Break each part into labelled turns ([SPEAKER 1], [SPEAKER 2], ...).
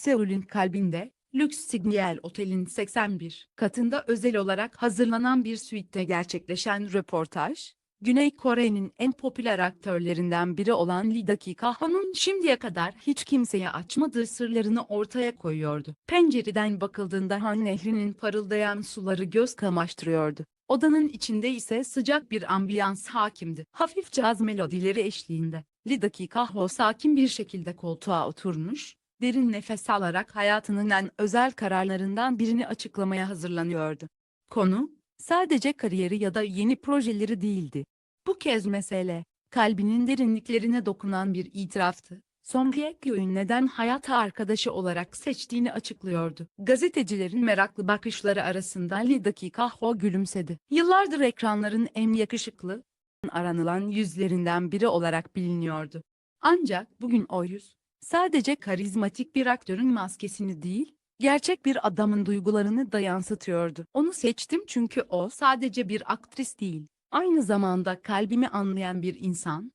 [SPEAKER 1] Seul'ün kalbinde, lüks Signal Otel'in 81 katında özel olarak hazırlanan bir suite'te gerçekleşen röportaj, Güney Kore'nin en popüler aktörlerinden biri olan Lee Dakika-ho'nun şimdiye kadar hiç kimseye açmadığı sırlarını ortaya koyuyordu. Pencereden bakıldığında Han Nehri'nin parıldayan suları göz kamaştırıyordu. Odanın içinde ise sıcak bir ambiyans hakimdi. Hafif caz melodileri eşliğinde. Lee Dakika-ho sakin bir şekilde koltuğa oturmuş, derin nefes alarak hayatının en özel kararlarından birini açıklamaya hazırlanıyordu. Konu, sadece kariyeri ya da yeni projeleri değildi. Bu kez mesele, kalbinin derinliklerine dokunan bir itiraftı. Song Hye-kyo'yu neden hayat arkadaşı olarak seçtiğini açıklıyordu. Gazetecilerin meraklı bakışları arasında Lee Dakika-ho gülümsedi. Yıllardır ekranların en yakışıklı, aranılan yüzlerinden biri olarak biliniyordu. Ancak bugün o yüz, sadece karizmatik bir aktörün maskesini değil, gerçek bir adamın duygularını da yansıtıyordu. Onu seçtim çünkü o sadece bir aktris değil, aynı zamanda kalbimi anlayan bir insan.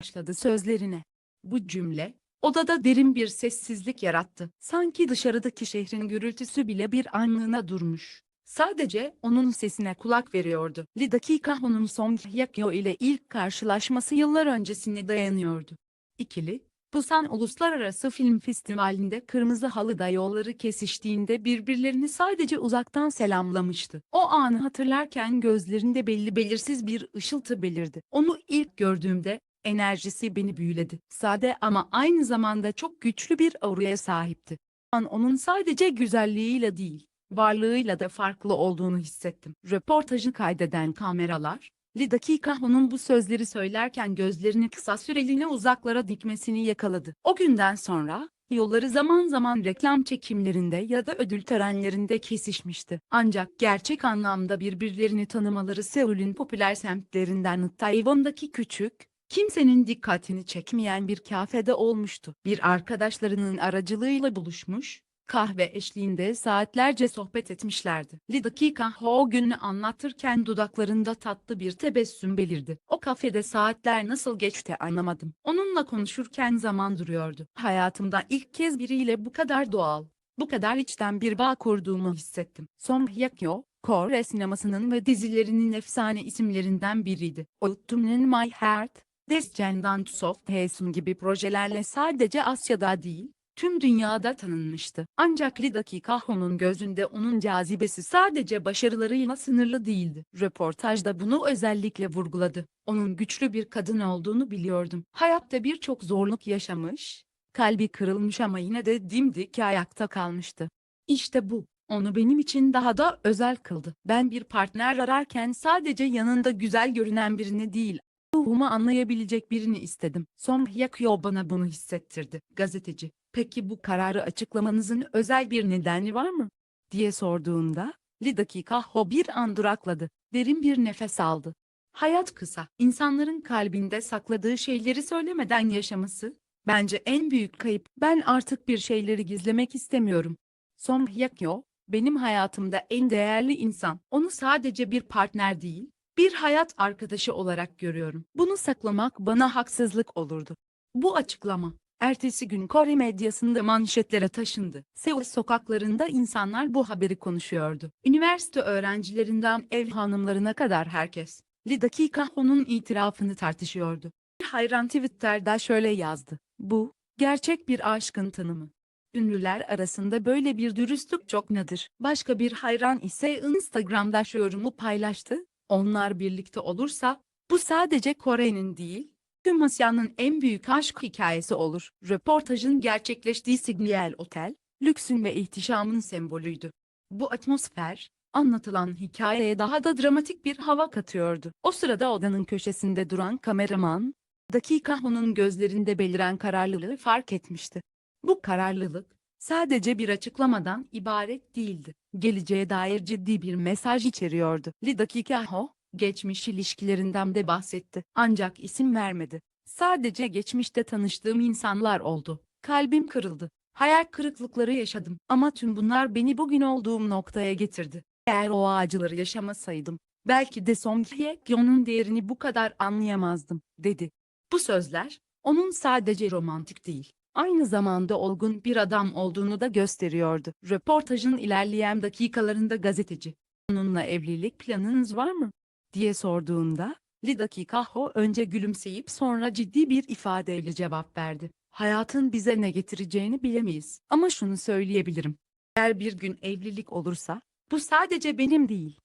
[SPEAKER 1] Başladı sözlerine. Bu cümle, odada derin bir sessizlik yarattı. Sanki dışarıdaki şehrin gürültüsü bile bir anlığına durmuş. Sadece onun sesine kulak veriyordu. Lee Dakika-ho'nun Song Hye-kyo ile ilk karşılaşması yıllar öncesine dayanıyordu. İkili, Busan Uluslararası Film Festivali'nde kırmızı halıda yolları kesiştiğinde birbirlerini sadece uzaktan selamlamıştı. O anı hatırlarken gözlerinde belli belirsiz bir ışıltı belirdi. Onu ilk gördüğümde enerjisi beni büyüledi. Sade ama aynı zamanda çok güçlü bir auraya sahipti. An onun sadece güzelliğiyle değil, varlığıyla da farklı olduğunu hissettim. Röportajı kaydeden kameralar, Lee Dakika-ho'nun bu sözleri söylerken gözlerini kısa süreliğine uzaklara dikmesini yakaladı. O günden sonra, yolları zaman zaman reklam çekimlerinde ya da ödül törenlerinde kesişmişti. Ancak gerçek anlamda birbirlerini tanımaları Seul'ün popüler semtlerinden Tayvan'daki küçük, kimsenin dikkatini çekmeyen bir kafede olmuştu. Bir arkadaşlarının aracılığıyla buluşmuş, kahve eşliğinde saatlerce sohbet etmişlerdi. Lee dakika o gününü anlatırken dudaklarında tatlı bir tebessüm belirdi. O kafede saatler nasıl geçti anlamadım. Onunla konuşurken zaman duruyordu. Hayatımda ilk kez biriyle bu kadar doğal, bu kadar içten bir bağ kurduğumu hissettim. Song Hye-kyo, Kore sinemasının ve dizilerinin efsane isimlerinden biriydi. Autumn My Heart, Descendant of Hesun gibi projelerle sadece Asya'da değil, tüm dünyada tanınmıştı. Ancak Lee Dakika-ho'nun gözünde onun cazibesi sadece başarılarıyla sınırlı değildi. Röportajda bunu özellikle vurguladı. Onun güçlü bir kadın olduğunu biliyordum. Hayatta birçok zorluk yaşamış, kalbi kırılmış ama yine de dimdik ayakta kalmıştı. İşte bu, onu benim için daha da özel kıldı. Ben bir partner ararken sadece yanında güzel görünen birini değil, ruhumu anlayabilecek birini istedim. Song Hye-kyo bana bunu hissettirdi. Gazeteci, peki bu kararı açıklamanızın özel bir nedeni var mı? diye sorduğunda, Lee Dakika-ho bir an durakladı. Derin bir nefes aldı. Hayat kısa. İnsanların kalbinde sakladığı şeyleri söylemeden yaşaması, bence en büyük kayıp. Ben artık bir şeyleri gizlemek istemiyorum. Song Hye-kyo, benim hayatımda en değerli insan. Onu sadece bir partner değil, bir hayat arkadaşı olarak görüyorum. Bunu saklamak bana haksızlık olurdu. Bu açıklama, ertesi gün Kore medyasında manşetlere taşındı. Seul sokaklarında insanlar bu haberi konuşuyordu. Üniversite öğrencilerinden ev hanımlarına kadar herkes, Lee Dakika-ho'nun itirafını tartışıyordu. Hayran Twitter'da şöyle yazdı. Bu, gerçek bir aşkın tanımı. Ünlüler arasında böyle bir dürüstlük çok nadir. Başka bir hayran ise Instagram'da şu yorumu paylaştı. Onlar birlikte olursa, bu sadece Kore'nin değil, tüm Asya'nın en büyük aşk hikayesi olur. Röportajın gerçekleştiği Signal Otel, lüksün ve ihtişamın sembolüydü. Bu atmosfer, anlatılan hikayeye daha da dramatik bir hava katıyordu. O sırada odanın köşesinde duran kameraman, Dakika-ho'nun gözlerinde beliren kararlılığı fark etmişti. Bu kararlılık, sadece bir açıklamadan ibaret değildi. Geleceğe dair ciddi bir mesaj içeriyordu. Lee Dakika-ho, geçmiş ilişkilerinden de bahsetti. Ancak isim vermedi. Sadece geçmişte tanıştığım insanlar oldu. Kalbim kırıldı. Hayal kırıklıkları yaşadım. Ama tüm bunlar beni bugün olduğum noktaya getirdi. Eğer o acıları yaşamasaydım, belki de Song Hye-kyo'nun değerini bu kadar anlayamazdım, dedi. Bu sözler, onun sadece romantik değil, aynı zamanda olgun bir adam olduğunu da gösteriyordu. Röportajın ilerleyen dakikalarında gazeteci, onunla evlilik planınız var mı? Diye sorduğunda, Li dakika ho önce gülümseyip sonra ciddi bir ifadeyle cevap verdi. Hayatın bize ne getireceğini bilemeyiz. Ama şunu söyleyebilirim. Eğer bir gün evlilik olursa, bu sadece benim değil.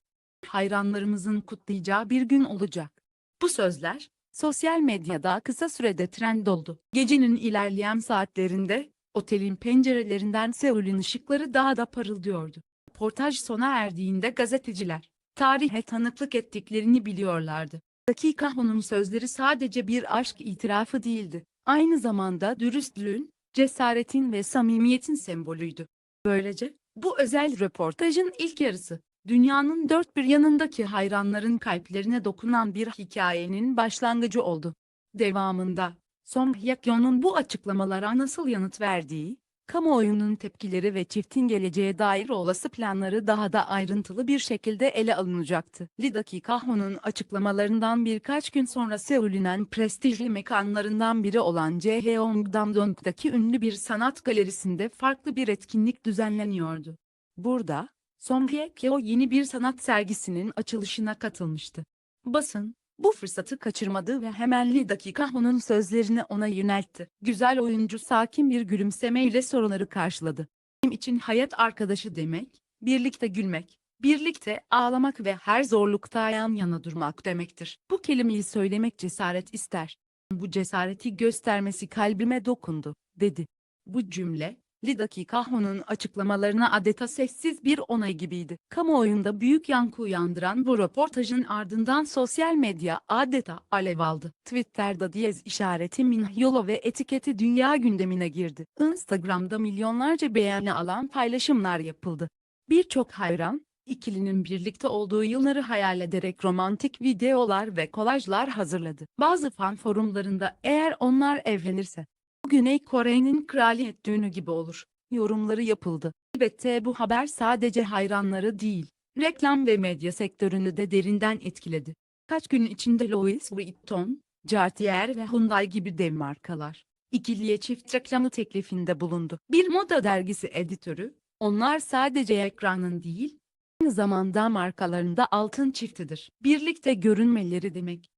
[SPEAKER 1] Hayranlarımızın kutlayacağı bir gün olacak. Bu sözler, sosyal medyada kısa sürede trend oldu. Gecenin ilerleyen saatlerinde, otelin pencerelerinden Seul'ün ışıkları daha da parıldıyordu. Portaj sona erdiğinde gazeteciler, tarihe tanıklık ettiklerini biliyorlardı. Dakika onun sözleri sadece bir aşk itirafı değildi. Aynı zamanda dürüstlüğün, cesaretin ve samimiyetin sembolüydü. Böylece, bu özel röportajın ilk yarısı, dünyanın dört bir yanındaki hayranların kalplerine dokunan bir hikayenin başlangıcı oldu. Devamında, Song Hye-kyon'un bu açıklamalara nasıl yanıt verdiği, kamuoyunun tepkileri ve çiftin geleceğe dair olası planları daha da ayrıntılı bir şekilde ele alınacaktı. Lee Dakika-ho'nun açıklamalarından birkaç gün sonra Seul'ün prestijli mekanlarından biri olan Jeongnam-dong'daki ünlü bir sanat galerisinde farklı bir etkinlik düzenleniyordu. Burada, Song Hye-kyo yeni bir sanat sergisinin açılışına katılmıştı. Basın, bu fırsatı kaçırmadı ve hemen Lee Dakika-ho'nun sözlerini ona yöneltti. Güzel oyuncu sakin bir gülümsemeyle soruları karşıladı. Benim için hayat arkadaşı demek, birlikte gülmek, birlikte ağlamak ve her zorlukta yan yana durmak demektir. Bu kelimeyi söylemek cesaret ister. Bu cesareti göstermesi kalbime dokundu, dedi. Bu cümle, Lee Dakika-ho'nun açıklamalarına adeta sessiz bir onay gibiydi. Kamuoyunda büyük yankı uyandıran bu röportajın ardından sosyal medya adeta alev aldı. Twitter'da diyez işareti Minhyolo ve etiketi dünya gündemine girdi. Instagram'da milyonlarca beğeni alan paylaşımlar yapıldı. Birçok hayran, ikilinin birlikte olduğu yılları hayal ederek romantik videolar ve kolajlar hazırladı. Bazı fan forumlarında eğer onlar evlenirse, Güney Kore'nin kraliyet düğünü gibi olur. Yorumları yapıldı. Elbette bu haber sadece hayranları değil, reklam ve medya sektörünü de derinden etkiledi. Kaç gün içinde Louis Vuitton, Cartier ve Hyundai gibi dev markalar, ikiliye çift reklamı teklifinde bulundu. Bir moda dergisi editörü, onlar sadece ekranın değil, aynı zamanda markalarında altın çiftidir. Birlikte görünmeleri demek.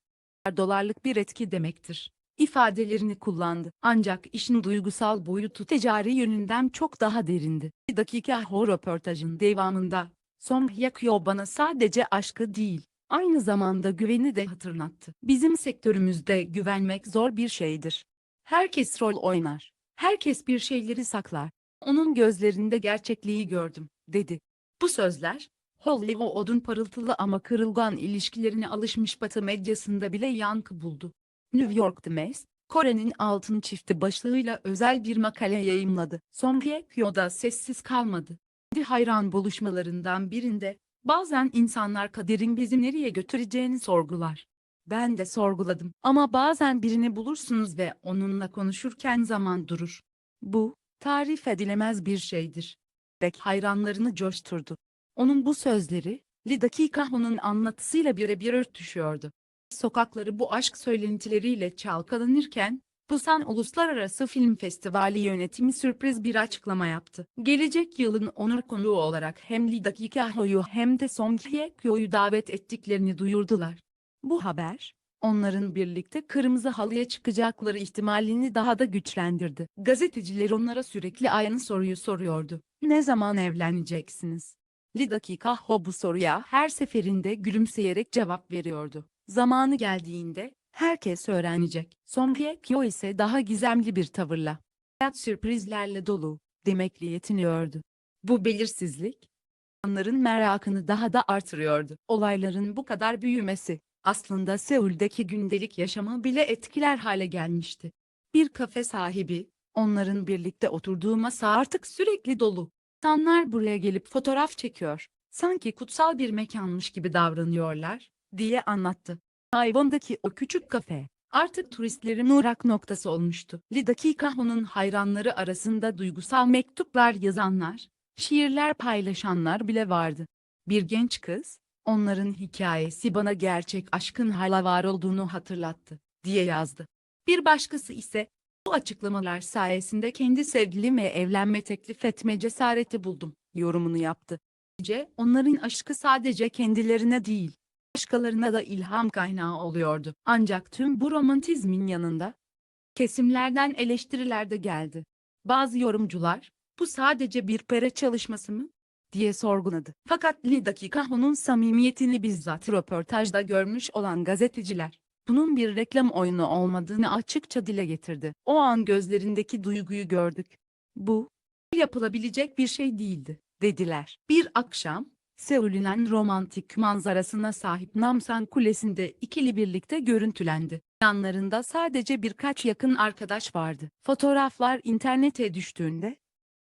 [SPEAKER 1] Dolarlık bir etki demektir ifadelerini kullandı. Ancak işin duygusal boyutu ticari yönünden çok daha derindi. Bir dakika ho röportajın devamında, Song Hye-kyo bana sadece aşkı değil, aynı zamanda güveni de hatırlattı. Bizim sektörümüzde güvenmek zor bir şeydir. Herkes rol oynar. Herkes bir şeyleri saklar. Onun gözlerinde gerçekliği gördüm, dedi. Bu sözler, Hollywood'un parıltılı ama kırılgan ilişkilerine alışmış batı medyasında bile yankı buldu. New York Times, Kore'nin altın çifti başlığıyla özel bir makale yayımladı. Song Hye-kyo da sessiz kalmadı. Hayran buluşmalarından birinde, bazen insanlar kaderin bizi nereye götüreceğini sorgular. Ben de sorguladım ama bazen birini bulursunuz ve onunla konuşurken zaman durur. Bu, tarif edilemez bir şeydir. Bek hayranlarını coşturdu. Onun bu sözleri, Lee Dakika-ho'nun anlatısıyla birebir örtüşüyordu sokakları bu aşk söylentileriyle çalkalanırken, Busan Uluslararası Film Festivali yönetimi sürpriz bir açıklama yaptı. Gelecek yılın onur konuğu olarak hem Lee Dakika-ho'yu hem de Song Hye-kyo'yu davet ettiklerini duyurdular. Bu haber, onların birlikte kırmızı halıya çıkacakları ihtimalini daha da güçlendirdi. Gazeteciler onlara sürekli aynı soruyu soruyordu. Ne zaman evleneceksiniz? Lee Dakika-ho bu soruya her seferinde gülümseyerek cevap veriyordu. Zamanı geldiğinde, herkes öğrenecek. Song Hye-kyo ise daha gizemli bir tavırla, hayat sürprizlerle dolu, demekle yetiniyordu. Bu belirsizlik, insanların merakını daha da artırıyordu. Olayların bu kadar büyümesi, aslında Seul'deki gündelik yaşamı bile etkiler hale gelmişti. Bir kafe sahibi, onların birlikte oturduğu masa artık sürekli dolu. İnsanlar buraya gelip fotoğraf çekiyor. Sanki kutsal bir mekanmış gibi davranıyorlar diye anlattı. Hayvandaki o küçük kafe, artık turistlerin uğrak noktası olmuştu. Lee Dakika-ho'nun hayranları arasında duygusal mektuplar yazanlar, şiirler paylaşanlar bile vardı. Bir genç kız, onların hikayesi bana gerçek aşkın hala var olduğunu hatırlattı, diye yazdı. Bir başkası ise, Bu açıklamalar sayesinde kendi sevgilime evlenme teklif etme cesareti buldum, yorumunu yaptı. Onların aşkı sadece kendilerine değil, başkalarına da ilham kaynağı oluyordu. Ancak tüm bu romantizmin yanında kesimlerden eleştiriler de geldi. Bazı yorumcular, bu sadece bir pere çalışması mı? diye sorguladı. Fakat Li Dakikaho'nun samimiyetini bizzat röportajda görmüş olan gazeteciler, bunun bir reklam oyunu olmadığını açıkça dile getirdi. O an gözlerindeki duyguyu gördük. Bu, yapılabilecek bir şey değildi, dediler. Bir akşam, Seul'ün en romantik manzarasına sahip Namsan Kulesi'nde ikili birlikte görüntülendi. Yanlarında sadece birkaç yakın arkadaş vardı. Fotoğraflar internete düştüğünde,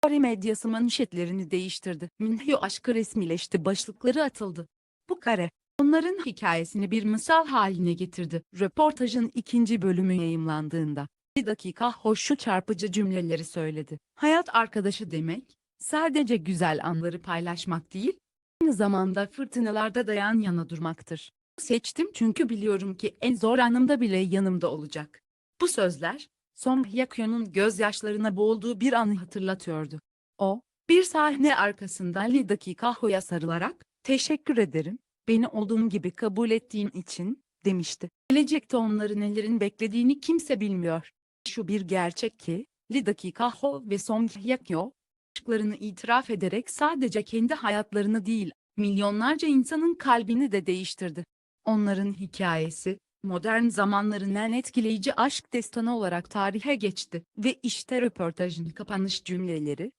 [SPEAKER 1] Kore medyası manşetlerini değiştirdi. Minhyo aşkı resmileşti başlıkları atıldı. Bu kare, onların hikayesini bir misal haline getirdi. Röportajın ikinci bölümü yayımlandığında, bir dakika hoş çarpıcı cümleleri söyledi. Hayat arkadaşı demek, sadece güzel anları paylaşmak değil, aynı zamanda fırtınalarda da yan yana durmaktır. Seçtim çünkü biliyorum ki en zor anımda bile yanımda olacak. Bu sözler, Song Hye-kyon'un gözyaşlarına boğulduğu bir anı hatırlatıyordu. O, bir sahne arkasında Lee Dakikaho'ya sarılarak, teşekkür ederim, beni olduğum gibi kabul ettiğin için, demişti. Gelecekte onları nelerin beklediğini kimse bilmiyor. Şu bir gerçek ki, Lee Dakikaho ve Song Hye-kyo, aşklarını itiraf ederek sadece kendi hayatlarını değil, milyonlarca insanın kalbini de değiştirdi. Onların hikayesi, modern zamanların en etkileyici aşk destanı olarak tarihe geçti ve işte röportajın kapanış cümleleri,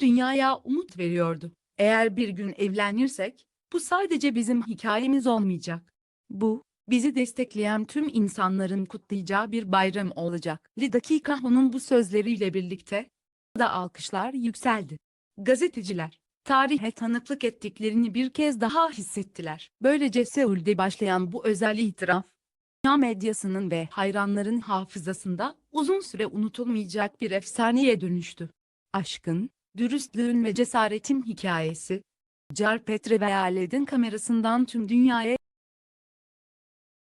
[SPEAKER 1] dünyaya umut veriyordu. Eğer bir gün evlenirsek, bu sadece bizim hikayemiz olmayacak. Bu, bizi destekleyen tüm insanların kutlayacağı bir bayram olacak. Li Dakikaho'nun bu sözleriyle birlikte, da alkışlar yükseldi. Gazeteciler, tarihe tanıklık ettiklerini bir kez daha hissettiler. Böylece Seul'de başlayan bu özel itiraf, dünya medyasının ve hayranların hafızasında uzun süre unutulmayacak bir efsaneye dönüştü. Aşkın, dürüstlüğün ve cesaretin hikayesi, Car Petre ve Aled'in kamerasından tüm dünyaya